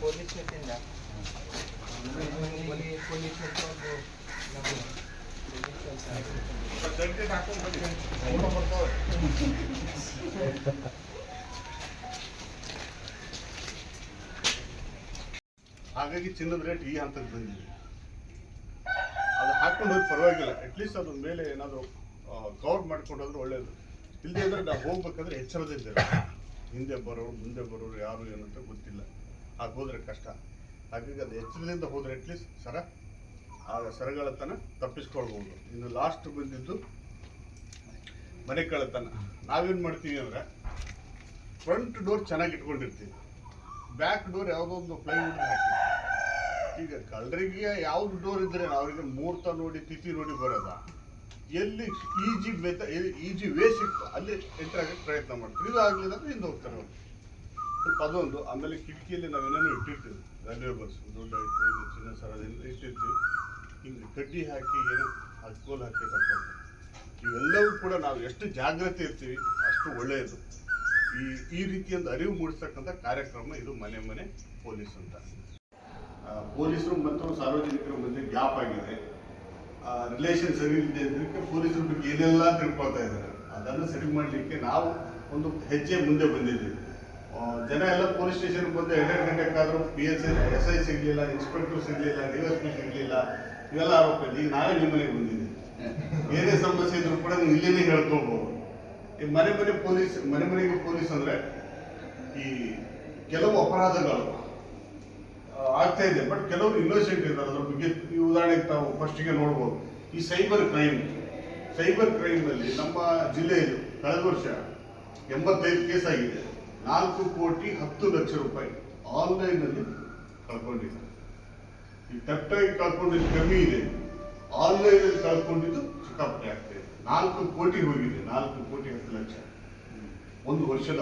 Police ಜೊತೆಯಿಂದ police ಹಾಗಾಗಿ ಚಿನ್ನದ rate ಈ ಹಂತಕ್ಕೆ ಬಂದಿದೆ. ಅದು ಹಾಕೊಂಡು ಹೋಗಿ ಪರವಾಗಿಲ್ಲ. ಅಟ್ಲೀಸ್ಟ್ ಅದ್ರ ಮೇಲೆ ಏನಾದರೂ ಕವರ್ ಮಾಡ್ಕೊಂಡು ಹೋದ್ರೆ ಒಳ್ಳೇದು. ಇಲ್ಲದೆ ಅಂದ್ರೆ ನಾವು ಹೋಗ್ಬೇಕಂದ್ರೆ ಎಚ್ಚರದಿದ್ದೇವೆ ಹಿಂದೆ ಬರೋರು, ಮುಂದೆ ಬರೋರು ಯಾರು ಏನಂತ ಗೊತ್ತಿಲ್ಲ. ಹಾಗೆ ಹೋದ್ರೆ ಕಷ್ಟ. ಹಾಗಾಗಿ ಅದು ಎಚ್ಚರದಿಂದ ಹೋದ್ರೆ ಅಟ್ಲೀಸ್ಟ್ ಸರ, ಆಗ ಸರಗಳತನ ತಪ್ಪಿಸ್ಕೊಳ್ಬೋದು ಇನ್ನು ಲಾಸ್ಟ್ ಬಂದಿದ್ದು ಮನೆ ಕಳ್ಳತನ. ನಾವೇನು ಮಾಡ್ತೀವಿ ಅಂದರೆ ಫ್ರಂಟ್ ಡೋರ್ ಚೆನ್ನಾಗಿ ಇಟ್ಕೊಂಡಿರ್ತೀವಿ. ಬ್ಯಾಕ್ ಡೋರ್ ಯಾವುದೋ ಒಂದು ಪ್ಲೈವುಡ್ ಹಾಕಿ. ಈಗ ಕಳ್ಳರಿಗೆ ಯಾವ್ದು ಡೋರ್ ಇದ್ರೆ ಅವ್ರಿಗೆ ಮುಹೂರ್ತ ನೋಡಿ, ತಿಥಿ ನೋಡಿ ಬರೋದ? ಎಲ್ಲಿ ಈಜಿ ಮೆತ ಈಜಿ ವೇ ಸಿಕ್ತು, ಅಲ್ಲಿ ಎಂಟರ್ ಆಗಕ್ಕೆ ಪ್ರಯತ್ನ ಮಾಡ್ತೀವಿ. ಇದು ಆಗಲಿಲ್ಲ ಅಂದ್ರೆ ಹಿಂದೆ ಹೋಗ್ತಾರೆ ಸ್ವಲ್ಪ ಅದೊಂದು ಆಮೇಲೆ ಕಿಟಕಿಯಲ್ಲಿ ನಾವೇನೇನೋ ಇಟ್ಟಿರ್ತೀವಿ. ವ್ಯಾಲ್ಯೂಬಲ್ಸ್ ದೊಡ್ಡ ಇಟ್ಟು ಚಿನ್ನ ಸರ ಇದೆಲ್ಲ ಇಟ್ಟಿರ್ತೀವಿ. ಹಿಂಗೆ ಕಡ್ಡಿ ಹಾಕಿ, ಏನು ಹಚ್ಕೋಲ್ ಹಾಕಿ ಕಟ್ಕೊಂಡು ಇವೆಲ್ಲವೂ ಕೂಡ ನಾವು ಎಷ್ಟು ಜಾಗ್ರತೆ ಇರ್ತೀವಿ, ಅಷ್ಟು ಒಳ್ಳೆಯದು. ಈ ಈ ರೀತಿಯಿಂದ ಅರಿವು ಮೂಡಿಸ್ತಕ್ಕಂಥ ಕಾರ್ಯಕ್ರಮ ಇದು ಮನೆ ಮನೆ ಪೊಲೀಸ್ ಅಂತ. ಪೊಲೀಸರು ಮತ್ತು ಸಾರ್ವಜನಿಕರ ಮಧ್ಯೆ ಗ್ಯಾಪ್ ಆಗಿದೆ. ರಿಲೇಷನ್ ಸರಿ ಇಲ್ಲದೆ ಇದ್ದಕ್ಕೆ ಪೊಲೀಸರ ಬಗ್ಗೆ ಏನೆಲ್ಲ ತಿಳ್ಕೊಳ್ತಾ ಇದ್ದಾರೆ, ಅದನ್ನು ಸರಿ ಮಾಡಲಿಕ್ಕೆ ನಾವು ಒಂದು ಹೆಜ್ಜೆ ಮುಂದೆ ಬಂದಿದ್ದೀವಿ. ಜನ ಎಲ್ಲ ಪೊಲೀಸ್ ಸ್ಟೇಷನ್ ಬಂದು ಎರಡೆರಡು ಗಂಟೆಗಾದರೂ ಪಿ ಎಸ್ ಎಸ್ ಐ ಸಿಗಲಿಲ್ಲ ಇನ್ಸ್ಪೆಕ್ಟರ್ ಸಿಗಲಿಲ್ಲ ಡಿ ಎಸ್ ಪಿ ಸಿಗಲಿಲ್ಲ, ಇವೆಲ್ಲ ಆರೋಪ ಈಗ ನಾಳೆ ನಿಮ್ಮ ಮನೆಗೆ ಬಂದಿದ್ದೀನಿ ಏನೇ ಸಮಸ್ಯೆ ಇದ್ರೂ ಕೂಡ ನೀವು ಇಲ್ಲೇನೆ ಹೇಳ್ಕೊಳ್ಬೋದು. ಈ ಮನೆ ಮನೆ ಪೊಲೀಸ್ ಮನೆ ಮನೆಗೆ ಪೊಲೀಸ್ ಅಂದ್ರೆ ಈ ಕೆಲವು ಅಪರಾಧಗಳು ಆಗ್ತಾ ಇದೆ. ಬಟ್ ಕೆಲವರು ಇನ್ನೋಸೆಂಟ್ ಇದ್ದಾರೆ ಅದ್ರ ಬಗ್ಗೆ ಈ ಉದಾಹರಣೆಗೆ ತಾವು ಫಸ್ಟಿಗೆ ನೋಡ್ಬೋದು. ಈ ಸೈಬರ್ ಕ್ರೈಮ್ ಸೈಬರ್ ಕ್ರೈಮ್ನಲ್ಲಿ ನಮ್ಮ ಜಿಲ್ಲೆಯಲ್ಲಿ ಕಳೆದ ವರ್ಷ ಎಂಬತ್ತೈದು ಕೇಸ್ ಆಗಿದೆ. ನಾಲ್ಕು ಕೋಟಿ ಹತ್ತು ಲಕ್ಷ ರೂಪಾಯಿ ಆನ್ಲೈನಲ್ಲಿ ಕಳ್ಕೊಂಡಿದ್ದಾರೆ ಈ ತಪ್ಪಾಗಿ ಕಳ್ಕೊಂಡಿದ್ದು ಕಮ್ಮಿ ಇದೆ. ಆನ್ಲೈನಲ್ಲಿ ಕಳ್ಕೊಂಡಿದ್ದು ಚಿಕ್ಕಪ್ಪೆ ಆಗ್ತಾ ಇದೆ. ನಾಲ್ಕು ಕೋಟಿ ಹೋಗಿದೆ, ನಾಲ್ಕು ಕೋಟಿ ಹತ್ತು ಲಕ್ಷ. ಒಂದು ವರ್ಷದ